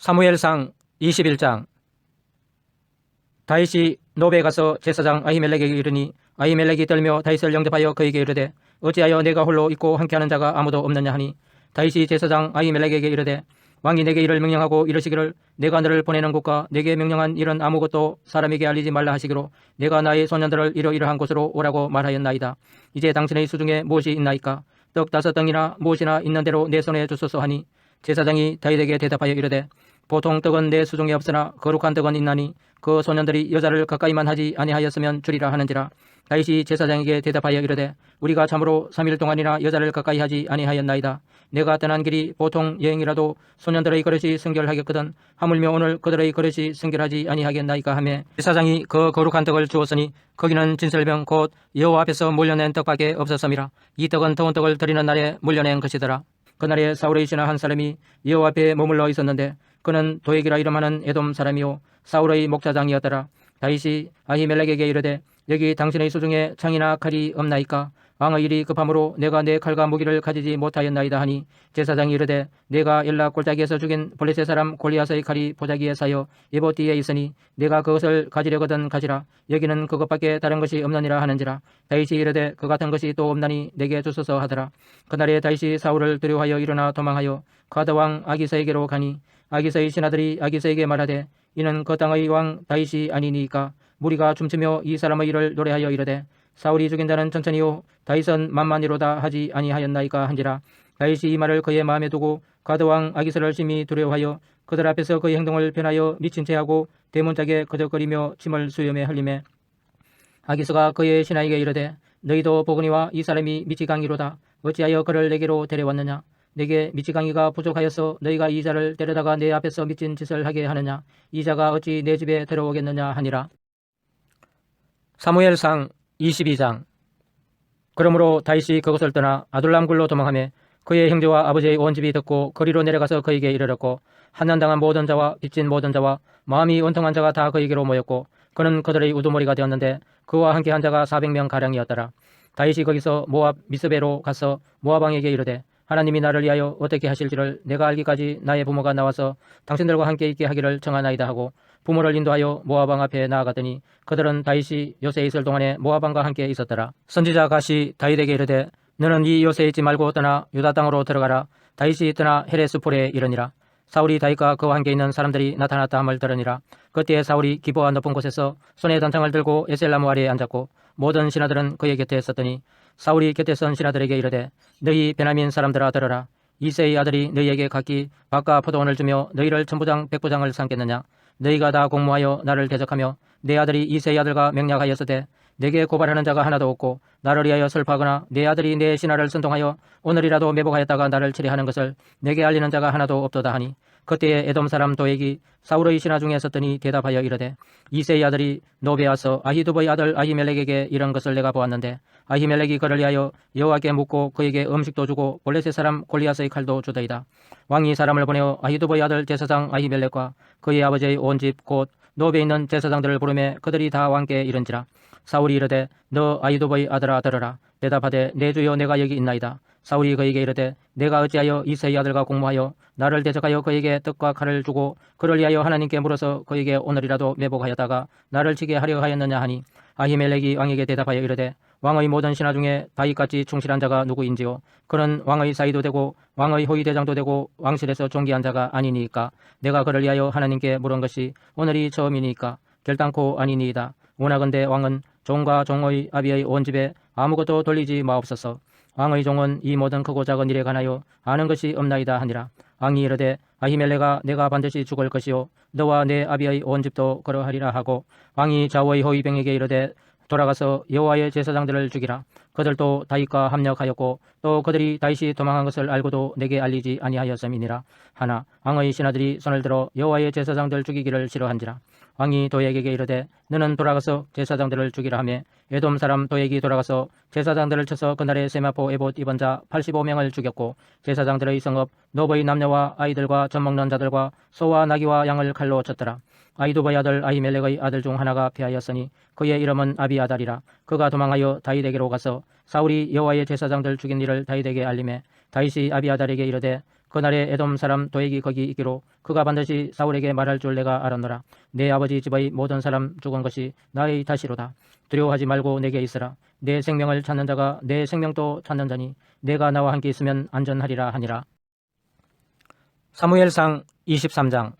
사무엘상 21장. 다윗이 노베에 가서 제사장 아히멜렉에게 이르니 아히멜렉이 떨며 다윗을 영접하여 그에게 이르되 어찌하여 내가 홀로 있고 함께하는 자가 아무도 없느냐 하니 다윗이 제사장 아히멜렉에게 이르되 왕이 내게 이를 명령하고 이르시기를 내가 너를 보내는 곳과 내게 명령한 일은 아무것도 사람에게 알리지 말라 하시기로 내가 나의 소년들을 이러이러한 곳으로 오라고 말하였나이다. 이제 당신의 수중에 무엇이 있나이까? 떡 다섯 덩이나 무엇이나 있는 대로 내 손에 주소서 하니 제사장이 다윗에게 대답하여 이르되 보통 떡은 내 수중에 없으나 거룩한 떡은 있나니 그 소년들이 여자를 가까이만 하지 아니하였으면 주리라 하는지라. 다윗이 제사장에게 대답하여 이르되 우리가 참으로 3일 동안이나 여자를 가까이 하지 아니하였나이다. 내가 떠난 길이 보통 여행이라도 소년들의 그릇이 성결하겠거든 하물며 오늘 그들의 그릇이 성결하지 아니하겠나이까 하매 제사장이 그 거룩한 떡을 주었으니 거기는 진설병 곧 여호와 앞에서 몰려낸 떡밖에 없었음이라. 이 떡은 더운 떡을 드리는 날에 몰려낸 것이더라. 그날에 사울의 신하 한 사람이 여호와 앞에 머물러 있었는데 그는 도액이라 이름하는 에돔 사람이요 사울의 목자장이었더라. 다윗이 아히멜렉에게 이르되 여기 당신의 수중에 창이나 칼이 없나이까 왕의 일이 급함으로 내가 내 칼과 무기를 가지지 못하였나이다 하니 제사장이 이르되 내가 엘라 골짜기에서 죽인 블레셋 사람 골리앗의 칼이 보자기에 사여 예보띠에 있으니 내가 그것을 가지려거든 가지라. 여기는 그것밖에 다른 것이 없느니라 하는지라. 다윗이 이르되 그 같은 것이 또 없나니 내게 주소서 하더라. 그날에 다윗이 사울을 두려워하여 일어나 도망하여 가드 왕 아기서에게로 가니 아기서의 신하들이 아기서에게 말하되 이는 그 땅의 왕 다윗이 아니니까 무리가 춤추며 이 사람의 일을 노래하여 이르되 사울이 죽인 자는 천천히요 다윗은 만만히로다 하지 아니하였나이까 한지라. 다윗이 이 말을 그의 마음에 두고 가드 왕 아기서를 심히 두려워하여 그들 앞에서 그의 행동을 변하여 미친 채하고 대문짝에 거적거리며 침을 수염에 흘리매. 아기서가 그의 신하에게 이르되 너희도 보거니와 이 사람이 미치강이로다. 어찌하여 그를 내게로 데려왔느냐? 내게 미치강이가 부족하여서 너희가 이 자를 데려다가 내 앞에서 미친 짓을 하게 하느냐? 이 자가 어찌 내 집에 들어오겠느냐? 하니라. 사무엘상 22장 그러므로 다윗이 그것을 떠나 아둘람 굴로 도망하며 그의 형제와 아버지의 온 집이 듣고 거리로 내려가서 그에게 이르렀고 한난당한 모든 자와 빚진 모든 자와 마음이 원통한 자가 다 그에게로 모였고 그는 그들의 우두머리가 되었는데 그와 함께 한 자가 400명 가량이었더라. 다윗이 거기서 모압 미스베로 가서 모압 왕에게 이르되 하나님이 나를 위하여 어떻게 하실지를 내가 알기까지 나의 부모가 나와서 당신들과 함께 있게 하기를 정하나이다 하고 부모를 인도하여 모아방 앞에 나아가더니 그들은 다윗이 요새에 있을 동안에 모아방과 함께 있었더라. 선지자 가시 다윗에게 이르되 너는 이 요새에 있지 말고 떠나 유다 땅으로 들어가라. 다윗이 떠나 헤레스폴에 이르니라. 사울이 다윗과 그와 함께 있는 사람들이 나타났다 함을 들으니라. 그때에 사울이 기보와 높은 곳에서 손에 단창을 들고 에셀나무 아래에 앉았고 모든 신하들은 그의 곁에 있었더니 사울이 곁에 선 신하들에게 이르되 너희 베냐민 사람들아 들어라. 이세의 아들이 너희에게 각기 밥과 포도원을 주며 너희를 천부장 백부장을 삼겠느냐. 너희가 다 공모하여 나를 대적하며 내 아들이 이세의 아들과 맹약하였으되 내게 고발하는 자가 하나도 없고 나를 위하여 슬퍼하거나 내 아들이 내 신하를 선동하여 오늘이라도 매복하였다가 나를 치리하는 것을 내게 알리는 자가 하나도 없도다 하니 그때에 에돔 사람 도액이 사울의 신하 중에 섰더니 대답하여 이르되 이세의 아들이 노베아서 아히두보의 아들 아히멜렉에게 이런 것을 내가 보았는데 아히멜렉이 그를 위하여 여호와께 묻고 그에게 음식도 주고 볼레셋 사람 골리앗의 칼도 주더이다. 왕이 사람을 보내어 아히두보의 아들 제사장 아히멜렉과 그의 아버지의 온 집 곧 노베에 있는 제사장들을 부르매 그들이 다 왕께 이른지라. 사울이 이르되 너 아히두보의 아들아 들어라. 대답하되 내 주여 내가 여기 있나이다 사울이 그에게 이르되 내가 어찌하여 이세의 아들과 공모하여 나를 대적하여 그에게 떡과 칼을 주고 그를 위하여 하나님께 물어서 그에게 오늘이라도 매복하였다가 나를 치게 하려 하였느냐 하니 아히멜렉이 왕에게 대답하여 이르되 왕의 모든 신하 중에 다윗같이 충실한 자가 누구인지요? 그는 왕의 사이도 되고 왕의 호위 대장도 되고 왕실에서 존귀한 자가 아니니까 내가 그를 위하여 하나님께 물은 것이 오늘이 처음이니까 결단코 아니니이다. 원하건대 왕은 종과 종의 아비의 온 집에 아무것도 돌리지 마옵소서 왕의 종은 이 모든 크고 작은 일에 관하여 아는 것이 없나이다 하니라. 왕이 이르되 아히멜레가 내가 반드시 죽을 것이요 너와 내 아비의 온 집도 그러하리라 하고 왕이 좌우의 호위병에게 이르되 돌아가서 여호와의 제사장들을 죽이라. 그들도 다윗과 합력하였고 또 그들이 다윗이 도망한 것을 알고도 내게 알리지 아니하였음이니라. 하나 왕의 신하들이 손을 들어 여호와의 제사장들 죽이기를 싫어한지라. 왕이 도액에게 이르되 너는 돌아가서 제사장들을 죽이라 하며 에돔 사람 도액이 돌아가서 제사장들을 쳐서 그날에 세마포 에봇 입은 자 85명을 죽였고 제사장들의 성읍 노버의 남녀와 아이들과 젖 먹는 자들과 소와 나귀와 양을 칼로 쳤더라. 아이두바의 아들 아히멜렉의 아들 중 하나가 패하였으니 그의 이름은 아비아달이라. 그가 도망하여 다윗에게로 가서 사울이 여호와의 제사장들 죽인 일을 다윗에게 알림해 다윗이 아비아달에게 이르되 그날에 에돔 사람 도액이 거기 있기로 그가 반드시 사울에게 말할 줄 내가 알았노라. 내 아버지 집의 모든 사람 죽은 것이 나의 탓이로다. 두려워하지 말고 내게 있으라. 내 생명을 찾는 자가 내 생명도 찾는 자니 내가 나와 함께 있으면 안전하리라 하니라. 사무엘상 23장.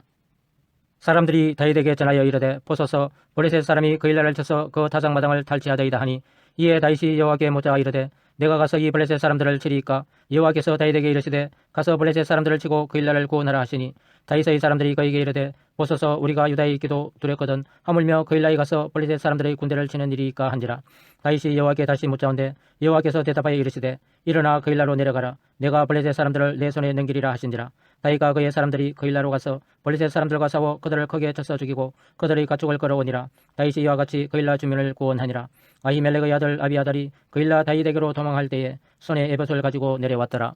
사람들이 다윗에게 전하여 이르되 보소서. 블레셋 사람이 그 일날을 쳐서 그 타작마당을 탈취하더이다 하니 이에 다윗이 여호와께 묻자 이르되 내가 가서 이 블레셋 사람들을 치리이까? 여호와께서 다윗에게 이르시되 가서 블레셋 사람들을 치고 그 일날을 구원하라 하시니 다윗의 사람들이 그에게 이르되 보소서 우리가 유다에 있기도 두렵거든 하물며 그 일날에 가서 블레셋 사람들의 군대를 치는 일이니까 한지라. 다윗이 여호와께 다시 묻자온데 여호와께서 대답하여 이르시되 일어나 그 일날로 내려가라. 내가 블레셋 사람들을 내 손에 넘기리라 하신지라 다윗과 그의 사람들이 그 일날로 가서 블레셋 사람들과 싸워 그들을 크게 쳐서 죽이고 그들의 가축을 끌어오니라. 다윗이 이와 같이 그 일날 주민을 구원하니라. 아히멜렉의 아들 아비아달이 그 일날 다윗에게로 도망할 때에 손에 에봇을 가지고 내려왔더라.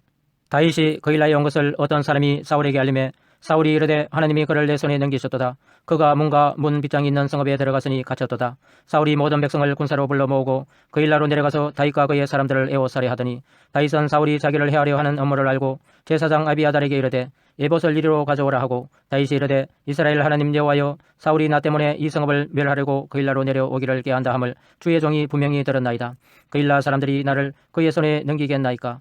다윗이 그 일날에 온 것을 어떤 사람이 사울에게 알림해 사울이 이르되 하나님이 그를 내 손에 넘기셨도다. 그가 문과 문 빗장이 있는 성읍에 들어갔으니 갇혔도다. 사울이 모든 백성을 군사로 불러 모으고 그 일날로 내려가서 다윗과 그의 사람들을 에워 살해 하더니 다윗은 사울이 자기를 해하려 하는 업무를 알고 제사장 아비아달에게 이르되 에봇을 이리로 가져오라 하고 다윗이 이르되 이스라엘 하나님 여호와여 사울이 나 때문에 이 성읍을 멸하려고 그 일날로 내려오기를 깨한다 함을 주의 종이 분명히 들었나이다. 그 일날 사람들이 나를 그의 손에 넘기겠나이까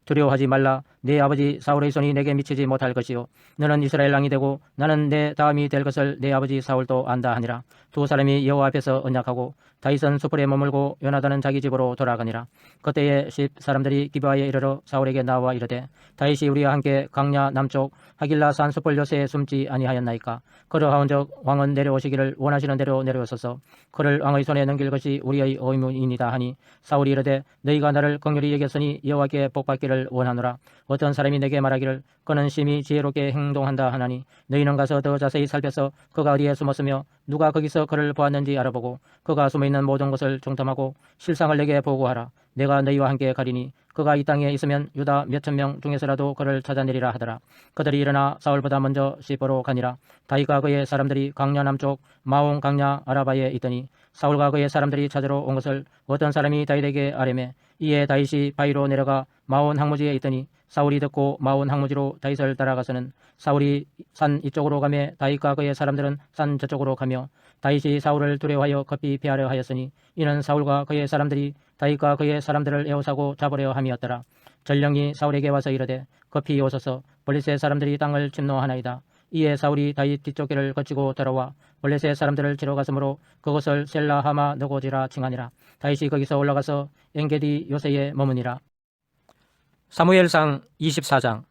두려워하지 말라. 내 아버지 사울의 손이 내게 미치지 못할 것이요. 너는 이스라엘 왕이 되고 나는 내 다음이 될 것을 내 아버지 사울도 안다 하니라. 두 사람이 여호와 앞에서 언약하고 다윗은 수풀에 머물고 요나단은 자기 집으로 돌아가니라. 그때에 십 사람들이 기브아에 이르러 사울에게 나와 이르되 다윗이 우리와 함께 강야 남쪽 하길라 산 수풀 요새에 숨지 아니하였나이까? 그러하온즉 왕은 내려오시기를 원하시는 대로 내려오소서. 그를 왕의 손에 넘길 것이 우리의 의무이니다 하니 사울이 이르되 너희가 나를 긍휼히 여겼으니 여호와께 복받기를 원하노라. 어떤 사람이 내게 말하기를 그는 심히 지혜롭게 행동한다 하나니 너희는 가서 더 자세히 살펴서 그가 어디에 숨었으며 누가 거기서 그를 보았는지 알아보고 그가 숨어 있는 모든 것을 중탐하고 실상을 내게 보고하라 내가 너희와 함께 가리니 그가 이 땅에 있으면 유다 몇천 명 중에서라도 그를 찾아내리라 하더라. 그들이 일어나 사울보다 먼저 시보로 가니라. 다윗과 그의 사람들이 강야 남쪽 마온 강야 아라바에 있더니 사울과 그의 사람들이 찾으러 온 것을 어떤 사람이 다윗에게 아뢰매 이에 다윗이 바위로 내려가 마온 항무지에 있더니 사울이 듣고 마온 항무지로 다윗을 따라가서는 사울이 산 이쪽으로 가며 다윗과 그의 사람들은 산 저쪽으로 가며 다윗이 사울을 두려워하여 급히 피하려 하였으니 이는 사울과 그의 사람들이 다윗과 그의 사람들을 에워싸고 잡으려 함이었더라. 전령이 사울에게 와서 이르되 급히 오소서 블레셋 사람들이 땅을 침노하나이다. 이에 사울이 다윗 뒤쪽길을 거치고 돌아와 블레셋 사람들을 치러 갔으므로 그것을 셀라하마 너고지라 칭하니라. 다윗이 거기서 올라가서 엔게디 요새에 머무니라. 사무엘상 24장.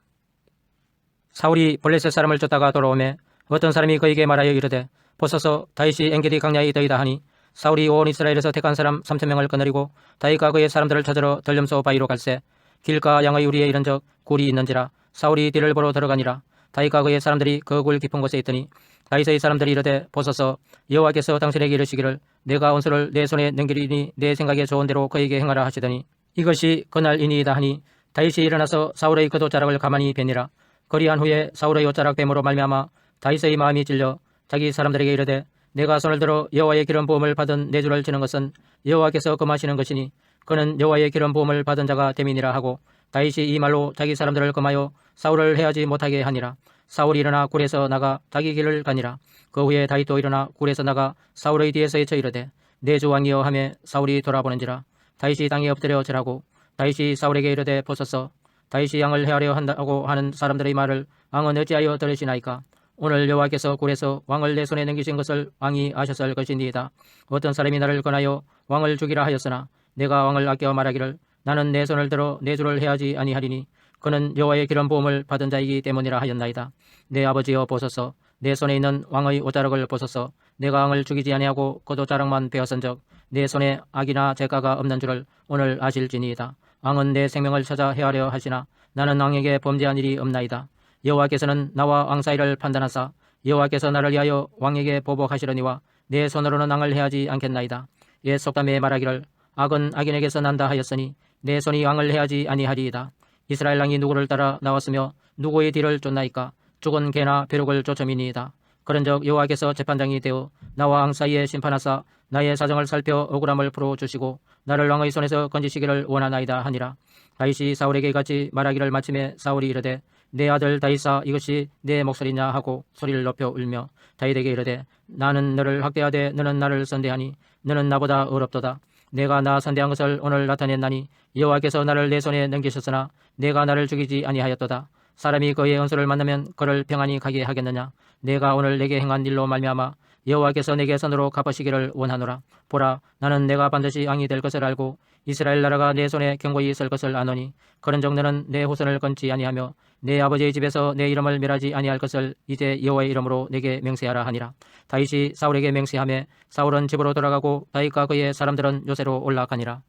사울이 블레셋 사람을 쫓다가 돌아오매 어떤 사람이 그에게 말하여 이르되 보소서 다윗이 엔게디 강야에 있더이다 하니 사울이 온 이스라엘에서 택한 사람 3천 명을 거느리고 다윗과 그의 사람들을 찾으러 덜렴소 바위로 갈새 길가 양의 우리에 이른적 굴이 있는지라 사울이 뒤를 보러 들어가니라. 다윗과 그의 사람들이 그 굴 깊은 곳에 있더니 다윗의 사람들이 이르되 보소서 여호와께서 당신에게 이르시기를 내가 원수를 내 손에 넘기리니 내 생각에 좋은 대로 그에게 행하라 하시더니 이것이 그날이니이다 하니 다윗이 일어나서 사울의 그 돛자락을 가만히 베니라. 거리한 후에 사울의 옷자락 뱀으로 말미암아 다윗의 마음이 찔려 자기 사람들에게 이르되 내가 손을 들어 여호와의 기름 부음을 받은 내 주를 치는 것은 여호와께서 금하시는 것이니 그는 여호와의 기름 부음을 받은 자가 됨이니라 하고 다윗이 이 말로 자기 사람들을 금하여 사울을 해하지 못하게 하니라. 사울이 일어나 굴에서 나가 자기 길을 가니라. 그 후에 다윗도 일어나 굴에서 나가 사울의 뒤에서 헤쳐 이르되 내 주 왕이여 하며 사울이 돌아보는지라. 다윗이 땅에 엎드려 절하고 다윗이 사울에게 이르되 보소서 다윗이 양을 해하려 한다고 하는 사람들의 말을 왕은 어찌하여 들으시나이까 오늘 여호와께서 굴에서 왕을 내 손에 넘기신 것을 왕이 아셨을 것이니이다. 어떤 사람이 나를 권하여 왕을 죽이라 하였으나 내가 왕을 아껴 말하기를 나는 내 손을 들어 내 주를 해하지 아니하리니 그는 여호와의 기름 부음을 받은 자이기 때문이라 하였나이다. 내 아버지여 보소서 내 손에 있는 왕의 옷자락을 보소서 내가 왕을 죽이지 아니하고 그도 자락만 베었은적 내 손에 악이나 죄가가 없는 줄을 오늘 아실지니이다. 왕은 내 생명을 찾아 헤아려 하시나 나는 왕에게 범죄한 일이 없나이다. 여호와께서는 나와 왕 사이를 판단하사 여호와께서 나를 위하여 왕에게 보복하시려니와 내 손으로는 왕을 해하지 않겠나이다. 옛 속담에 말하기를 악은 악인에게서 난다 하였으니 내 손이 왕을 해하지 아니하리이다. 이스라엘 왕이 누구를 따라 나왔으며 누구의 뒤를 쫓나이까 죽은 개나 벼룩을 쫓음이니이다. 그런즉 여호와께서 재판장이 되어 나와 왕 사이에 심판하사 나의 사정을 살펴 억울함을 풀어 주시고 나를 왕의 손에서 건지시기를 원하나이다 하니라. 다윗이 사울에게 같이 말하기를 마침에 사울이 이르되 내 아들 다윗아 이것이 내 목소리냐 하고 소리를 높여 울며 다윗에게 이르되 나는 너를 학대하되 너는 나를 선대하니 너는 나보다 어렵도다. 내가 나 선대한 것을 오늘 나타냈나니 여호와께서 나를 내 손에 넘기셨으나 내가 나를 죽이지 아니하였도다. 사람이 그의恩수를 만나면 그를 평안히 가게 하겠느냐? 내가 오늘 내게 행한 일로 말미암아 여호와께서 내게 선으로 갚으시기를 원하노라. 보라, 나는 내가 반드시 왕이 될 것을 알고 이스라엘 나라가 내 손에 경고히 있을 것을 아노니 그런즉 너는 내 후손을 건지 아니하며 내 아버지의 집에서 내 이름을 멸하지 아니할 것을 이제 여호와의 이름으로 내게 맹세하라 하니라. 다윗이 사울에게 맹세하며 사울은 집으로 돌아가고 다윗과 그의 사람들은 요새로 올라가니라.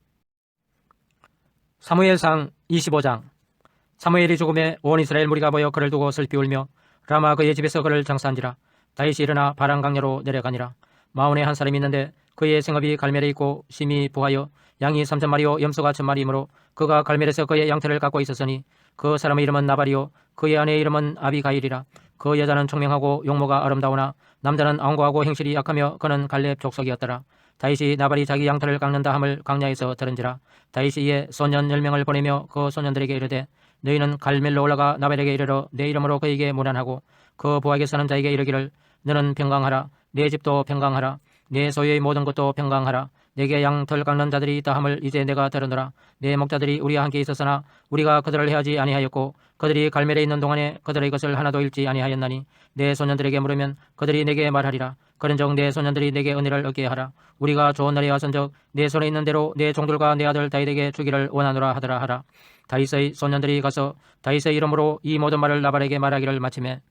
사무엘상 25장 사무엘이 죽음에 온 이스라엘 무리가 모여 그를 두고 슬피 울며 라마 그의 집에서 그를 장사한지라 다윗이 일어나 바람 강야로 내려가니라. 마온에 한 사람이 있는데 그의 생업이 갈멜에 있고 심히 부하여 양이 삼천 마리요 염소가 천 마리이므로 그가 갈멜에서 그의 양태를 갖고 있었으니 그 사람의 이름은 나발이요 그의 아내의 이름은 아비가일이라. 그 여자는 총명하고 용모가 아름다우나 남자는 앙고하고 행실이 약하며 그는 갈렙 족속이었더라. 다윗이 나발이 자기 양털을 깎는다 함을 강야에서 들은지라. 다윗이 이에 소년 열 명을 보내며 그 소년들에게 이르되 너희는 갈멜로 올라가 나발에게 이르러 내 이름으로 그에게 문안하고 그 부하게 사는 자에게 이르기를 너는 평강하라. 내 집도 평강하라. 내 소유의 모든 것도 평강하라. 내게 양털 깎는 자들이 있다 함을 이제 내가 들으노라. 내 목자들이 우리와 함께 있었으나 우리가 그들을 해하지 아니하였고 그들이 갈멜에 있는 동안에 그들의 것을 하나도 잃지 아니하였나니 내 소년들에게 물으면 그들이 내게 말하리라. 그런즉 내 소년들이 내게 은혜를 얻게 하라. 우리가 좋은 날이 왔은즉 내 손에 있는 대로 내 종들과 내 아들 다윗에게 주기를 원하노라 하더라 하라. 다윗의 소년들이 가서 다윗의 이름으로 이 모든 말을 나발에게 말하기를 마침에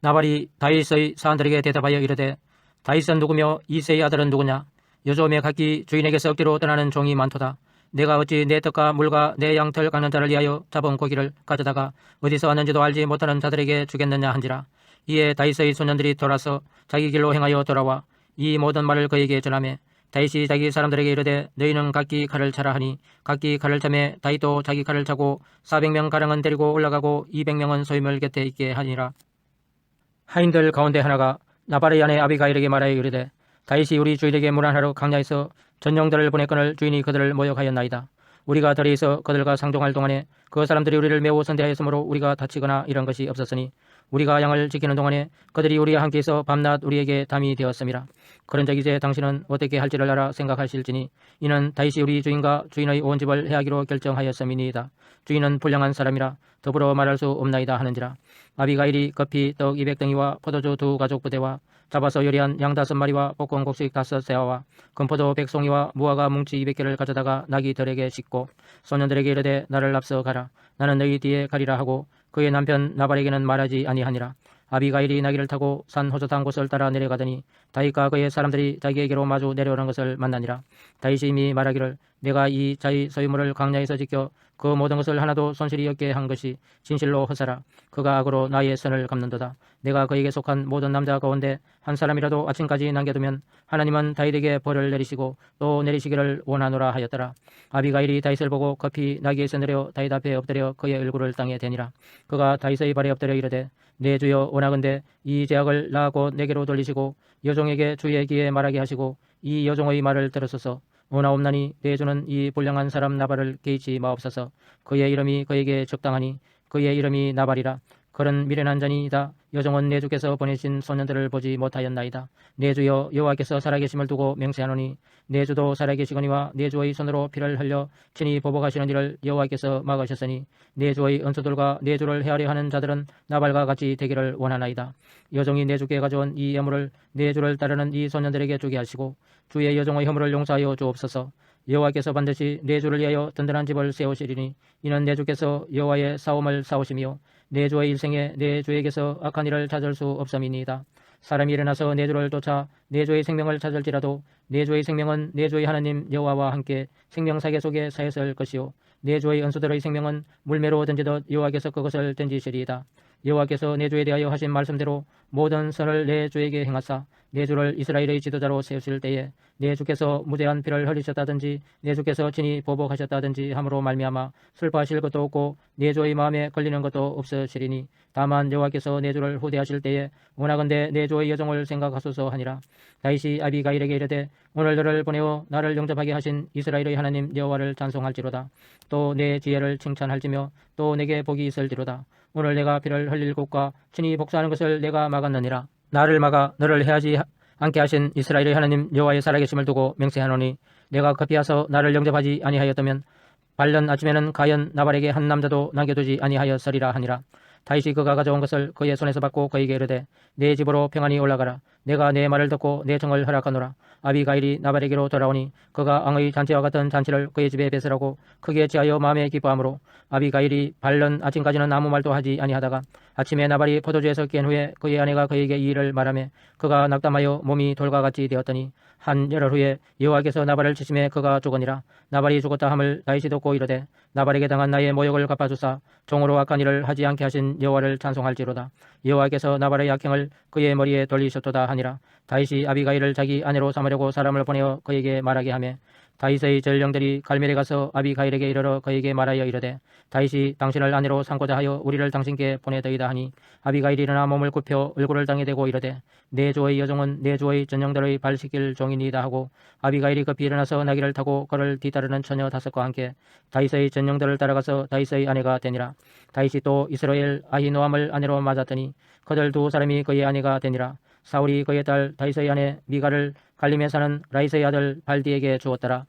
나발이 다윗의 사람들에게 대답하여 이르되 다윗은 누구며 이세의 아들은 누구냐? 요즘에 각기 주인에게서 억지로 떠나는 종이 많도다. 내가 어찌 내 떡과 물과 내 양털 깎는 자를 위하여 잡은 고기를 가져다가 어디서 왔는지도 알지 못하는 자들에게 주겠느냐 한지라. 이에 다윗의 소년들이 돌아서 자기 길로 행하여 돌아와 이 모든 말을 그에게 전하매 다윗이 자기 사람들에게 이르되 너희는 각기 칼을 차라 하니 각기 칼을 차매 다윗도 자기 칼을 차고 400명 가량은 데리고 올라가고 200명은 소유물 곁에 있게 하니라 하인들 가운데 하나가 나발의 아내 아비가일에게 말하여 이르되 다윗이 우리 주인에게 문안하러 강야에서 전령들을 보냈거늘 주인이 그들을 모욕하였나이다. 우리가 들에서 그들과 상종할 동안에 그 사람들이 우리를 매우 선대하였으므로 우리가 다치거나 이런 것이 없었으니 우리가 양을 지키는 동안에 그들이 우리와 함께해서 밤낮 우리에게 담이 되었음이라. 그런즉 이제 당신은 어떻게 할지를 알아 생각하실지니 이는 다윗이 우리 주인과 주인의 온 집을 해하기로 결정하였음이니이다. 주인은 불량한 사람이라 더불어 말할 수 없나이다 하는지라. 아비가일이 급히 떡 200덩이와 포도주 두 가족 부대와 잡아서 요리한 양 다섯 마리와 볶은 곡식 다섯 세와와 금포도 백송이와 무화과 뭉치 200개를 가져다가 나귀 들에게 싣고 소년들에게 이르되 나를 앞서 가라. 나는 너희 뒤에 가리라 하고 그의 남편 나발에게는 말하지 아니하니라. 아비가일이 나귀를 타고 산 호젓한 곳을 따라 내려가더니 다윗과 그의 사람들이 자기에게로 마주 내려오는 것을 만나니라. 다윗이 이미 말하기를 내가 이 자의 소유물을 강야에서 지켜 그 모든 것을 하나도 손실이 없게 한 것이 진실로 허사라. 그가 악으로 나의 선을 갚는도다. 내가 그에게 속한 모든 남자 가운데 한 사람이라도 아침까지 남겨두면 하나님은 다윗에게 벌을 내리시고 또 내리시기를 원하노라 하였더라. 아비가일이 다윗을 보고 급히 나귀에서 내려 다윗 앞에 엎드려 그의 얼굴을 땅에 대니라. 그가 다윗의 발에 엎드려 이르되 내 주여 원하건대 이 제약을 나하고 내게로 돌리시고 여종에게 주의 귀에 말하게 하시고 이 여종의 말을 들으소서 원하옵나니 내 주는 이 불량한 사람 나발을 개의치 마옵소서. 그의 이름이 그에게 적당하니 그의 이름이 나발이라 그런 미련한 자니이다. 여종은 내 주께서 보내신 소년들을 보지 못하였나이다. 내 주여 여호와께서 살아계심을 두고 맹세하노니 내 주도 살아계시거니와 내 주의 손으로 피를 흘려 친히 보복하시는 일을 여호와께서 막으셨으니 내 주의 은수들과 내 주를 헤아려 하는 자들은 나발과 같이 되기를 원하나이다. 여종이 내 주께 가져온 이 예물을 내 주를 따르는 이 소년들에게 주게 하시고 주의 여종의 허물을 용서하여 주옵소서. 여호와께서 반드시 내 주를 위하여 든든한 집을 세우시리니 이는 내 주께서 여호와의 싸움을 싸우시며 내 주의 일생에 내 주에게서 악한 일을 찾을 수 없음이니이다. 사람이 일어나서 내 주를 쫓아 내 주의 생명을 찾을지라도 내 주의 생명은 내 주의 하나님 여호와와 함께 생명사계 속에 사였을 것이요 내 주의 은수들의 생명은 물매로 던지듯 여호와께서 그것을 던지시리이다. 여호와께서 내 주에 대하여 하신 말씀대로 모든 선을 내 주에게 행하사 내 주를 이스라엘의 지도자로 세우실 때에 내 주께서 무대한 피를 흘리셨다든지 내 주께서 친히 보복하셨다든지 함으로 말미암아 슬퍼하실 것도 없고 내 주의 마음에 걸리는 것도 없으시리니 다만 여호와께서 내 주를 후대하실 때에 원하건대 내 주의 여종을 생각하소서 하니라. 다윗이 아비가일에게 이르되 오늘 너를 보내어 나를 영접하게 하신 이스라엘의 하나님 여호와를 찬송할지로다. 또 내 지혜를 칭찬할지며 또 내게 복이 있을지로다 오늘 내가 피를 흘릴 곳과 친히 복수하는 것을 내가 막았느니라. 나를 막아 너를 해하지 않게 하신 이스라엘의 하나님 여호와의 살아계심을 두고 맹세하노니 내가 급히 와서 나를 영접하지 아니하였다면 발른 아침에는 가연 나발에게 한 남자도 남겨두지 아니하였으리라 하니라. 다윗이 그가 가져온 것을 그의 손에서 받고 그에게 이르되 내 집으로 평안히 올라가라 내가 내 말을 듣고 내 정을 허락하노라. 아비가일이 나발에게로 돌아오니 그가 왕의 잔치와 같은 잔치를 그의 집에 배설하고 크게 지하여 마음에 기뻐하므로 아비가일이 발른 아침까지는 아무 말도 하지 아니하다가 아침에 나발이 포도주에서 깬 후에 그의 아내가 그에게 이 일을 말하며 그가 낙담하여 몸이 돌과 같이 되었더니 한 열흘 후에 여호와께서 나발을 치심에 그가 죽으니라. 나발이 죽었다 함을 다윗이 듣고 이르되 나발에게 당한 나의 모욕을 갚아주사 종으로 악한 일을 하지 않게 하신 여호와를 찬송할지로다. 여호와께서 나발의 악행을 그의 머리에 돌리셨도다 하니라. 다윗이 아비가일을 자기 아내로 삼으려고 사람을 보내어 그에게 말하게 하며 다윗의 전령들이 갈멜에 가서 아비가일에게 이르러 그에게 말하여 이르되 다윗이 당신을 아내로 삼고자 하여 우리를 당신께 보내더이다 하니 아비가일이 일어나 몸을 굽혀 얼굴을 땅에 대고 이르되 내 주의 여종은 내 주의 전령들의 발 씻길 종이니이다 하고 아비가일이 급히 일어나서 나귀를 타고 그를 뒤따르는 처녀 다섯과 함께 다윗의 전령들을 따라가서 다윗의 아내가 되니라. 다윗이 또 이스라엘 아히노함을 아내로 맞았더니 그들 두 사람이 그의 아내가 되니라 사울이 그의 딸 다윗의 아내 미가를 갈림에 사는 라이스의 아들 발디에게 주었더라